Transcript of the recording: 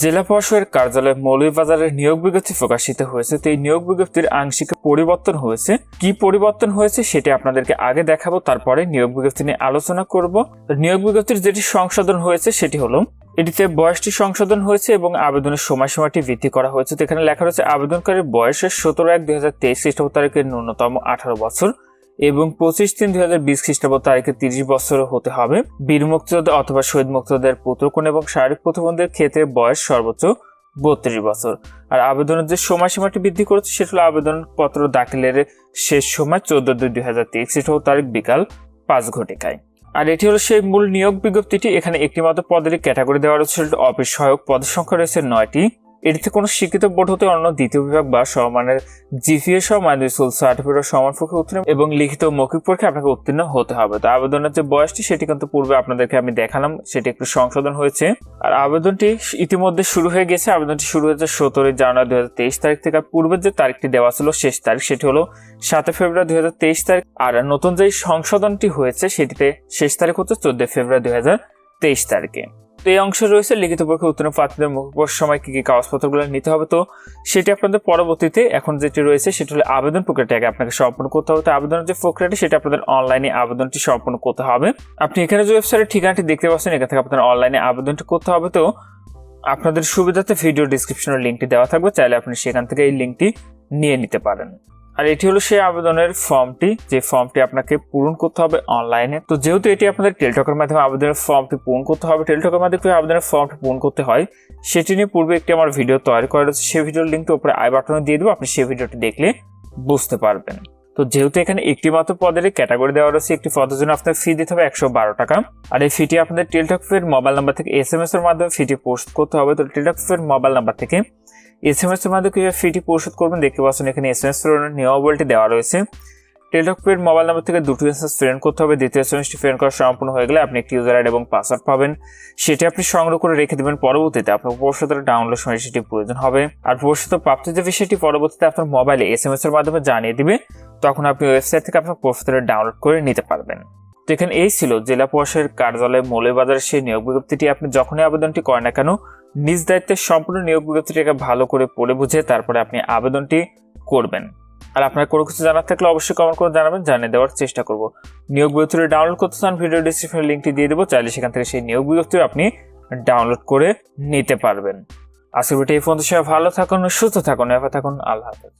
জেলা প্রশাসকের কার্যালয় মৌলভীবাজারের নিয়োগ বিজ্ঞপ্তি প্রকাশিত হয়েছে। তো এই নিয়োগ বিজ্ঞপ্তির আংশিক পরিবর্তন হয়েছে। কি পরিবর্তন হয়েছে সেটা আপনাদেরকে আগে দেখাবো, তারপরে নিয়োগ বিজ্ঞপ্তি নিয়ে আলোচনা করব। নিয়োগ বিজ্ঞপ্তির যেটি সংশোধন হয়েছে সেটি হলো, এটিতে বয়সটি সংশোধন হয়েছে এবং আবেদনের সময়সীমাটি বৃদ্ধি করা হয়েছে। তো এখানে লেখা রয়েছে, আবেদনকারীর বয়সের সতেরো এক দুই হাজার তেইশ খ্রিস্টাব্দ তারিখের ন্যূনতম আঠারো বছর। এবং পঁচিশ তিন দুই হাজার বিশ খ্রিস্টাব্দ তারিখে তিরিশ বছর হতে হবে। বীর মুক্তিযোদ্ধা অথবা শহীদ মুক্তিযোদ্ধার পুত্রকোণ এবং শারীরিক প্রতিবন্ধের ক্ষেত্রে বয়স সর্বোচ্চ বত্রিশ বছর। আর আবেদনের যে সময়সীমাটি বৃদ্ধি করেছে, সেটা হলো আবেদনপত্র দাখিলের শেষ সময় চোদ্দ দুই দুই হাজার তেইশ তারিখ বিকাল পাঁচ ঘটিকায়। আর এটি হলো সেই মূল নিয়োগ বিজ্ঞপ্তিটি। এখানে একটি মাত্র পদের ক্যাটাগরি দেওয়া রয়েছে অফিস সহায়ক পদের সংখ্যা রয়েছে নয়টি। এটিতে কোনো শিক্ষিত বোর্ড হতে অন্য দ্বিতীয় বিভাগ বা সমানের জিপিএ সহ মাইন্ডুল সার্টিফিকেট সমান পক্ষে উত্তীর্ণ এবং লিখিত মৌখিক পরীক্ষা আপনাকে উত্তীর্ণ হতে হবে। তো আবেদনের যে বয়সটি, সেটি কিন্তু পূর্বে আপনাদেরকে আমি দেখালাম, সেটি একটু সংশোধন হয়েছে। আর আবেদনটি ইতিমধ্যে শুরু হয়ে গেছে। আবেদনটি শুরু হয়েছে সতেরোই জানুয়ারি দুই হাজার তেইশ তারিখ থেকে। পূর্বের যে তারিখটি দেওয়া ছিল শেষ তারিখ, সেটি হলো সাতই ফেব্রুয়ারি দুই হাজার তেইশ তারিখ। আর নতুন যে সংশোধনটি হয়েছে, সেটিতে শেষ তারিখ হচ্ছে চোদ্দই ফেব্রুয়ারি দুই হাজার তেইশ তারিখে। তো এই অংশে রয়েছে, লিখিত পরীক্ষা উত্তীর্ণ প্রার্থীদের মুখোশ সময় কী কী কাগজপত্রগুলো নিতে হবে? তো সেটি আপনাদের পরবর্তীতে এখন যেটি রয়েছে, সেটি হলো আবেদন প্রক্রিয়াটি আগে আপনাকে সম্পন্ন করতে হবে। তো আবেদনের যে প্রক্রিয়াটি, সেটা আপনাদের অনলাইনে আবেদনটি সম্পন্ন করতে হবে। আপনি এখানে যে ওয়েবসাইটের ঠিকানাটি দেখতে পাচ্ছেন, এখান থেকে আপনাদের অনলাইনে আবেদনটি করতে হবে। তো আপনাদের সুবিধাতে ভিডিও ডিসক্রিপশনের লিঙ্কটি দেওয়া থাকবে। চাইলে আপনি সেখান থেকে এই লিঙ্কটি নিয়ে নিতে পারেন। আর এটি হলো সেই আবেদনের ফর্মটি, যে ফর্মটি আপনাকে পূরণ করতে হবে অনলাইনে। তো যেহেতু এটি আপনাদের টেলটকের মাধ্যমে আবেদনের ফর্মটি পূরণ করতে হবে, টেলটকের মাধ্যমে আবেদনের ফর্মটি পূরণ করতে হয়, সেটি নিয়ে পূর্বে একটি আমার ভিডিও তৈরি করা রয়েছে। সেই ভিডিওর লিঙ্কটি উপরে আই বাটনে দিয়ে দেবো, আপনি সেই ভিডিওটি দেখলে বুঝতে পারবেন। তো যেহেতু এখানে একটি মাত্র পদের ক্যাটাগরি দেওয়া রয়েছে, একটি পদের জন্য আপনার ফি দিতে হবে একশো বারো টাকা। আর এই ফিটি আপনাদের টেলটকের মোবাইল নাম্বার থেকে এস এম এস এর মাধ্যমে ফিটি পোস্ট করতে হবে। তো টেলটকের মোবাইল নাম্বার থেকে এস এম এস এর মাধ্যমে কীভাবে ফিটি পরিশোধ করবেন দেখতে পাচ্ছেন এখানে এস এম এস নিয়মাবলীটি দেওয়া রয়েছে। টেলটকের মোবাইল নাম্বার থেকে দুটো এস এস করতে হবে। দ্বিতীয় এস এম এসটি ফ্রেন্ড করা সম্পূর্ণ হয়ে গেলে আপনি একটি ইউজার আইডি এবং পাসওয়ার্ড পাবেন। সেটি আপনি সংগ্রহ করে রেখে দেবেন। পরবর্তীতে আপনার প্রবেশিত ডাউনলোড সময় সেটি প্রয়োজন হবে। আর প্রবেশিত প্রাপ্ত যে বিষয়টি, পরবর্তীতে আপনার মোবাইলে এস এম এস এর মাধ্যমে জানিয়ে দিবে, তখন আপনি ওয়েবসাইট থেকে আপনার প্রবেশিত ডাউনলোড করে নিতে পারবেন। তো এখানে এই ছিল জেলা প্রশাসকের কার্যালয় মৌলবাজারের সেই নিয়োগ বিজ্ঞপ্তিটি। আপনি যখনই আবেদনটি করেন না কেন নিজ দায়িত্বের সম্পূর্ণ নিয়োগ বিজ্ঞপ্তিটাকে ভালো করে পড়ে বুঝে তারপরে আপনি আবেদনটি করবেন। আর আপনার কোনো কিছু জানার থাকলে অবশ্যই কমেন্ট করে জানাবেন, জানিয়ে দেওয়ার চেষ্টা করব। নিয়োগ বিজ্ঞপ্তি ডাউনলোড করতে চান ভিডিও ডিসক্রিপশনে লিঙ্কটি দিয়ে দেবো, চাইলে সেখান থেকে সেই নিয়োগ বিজ্ঞপ্তি আপনি ডাউনলোড করে নিতে পারবেন। আজকের ভিডিও এই পর্যন্ত সবাই ভালো থাকুন, সুস্থ থাকুন এবার থাকুন, আল্লাহ হাফেজ।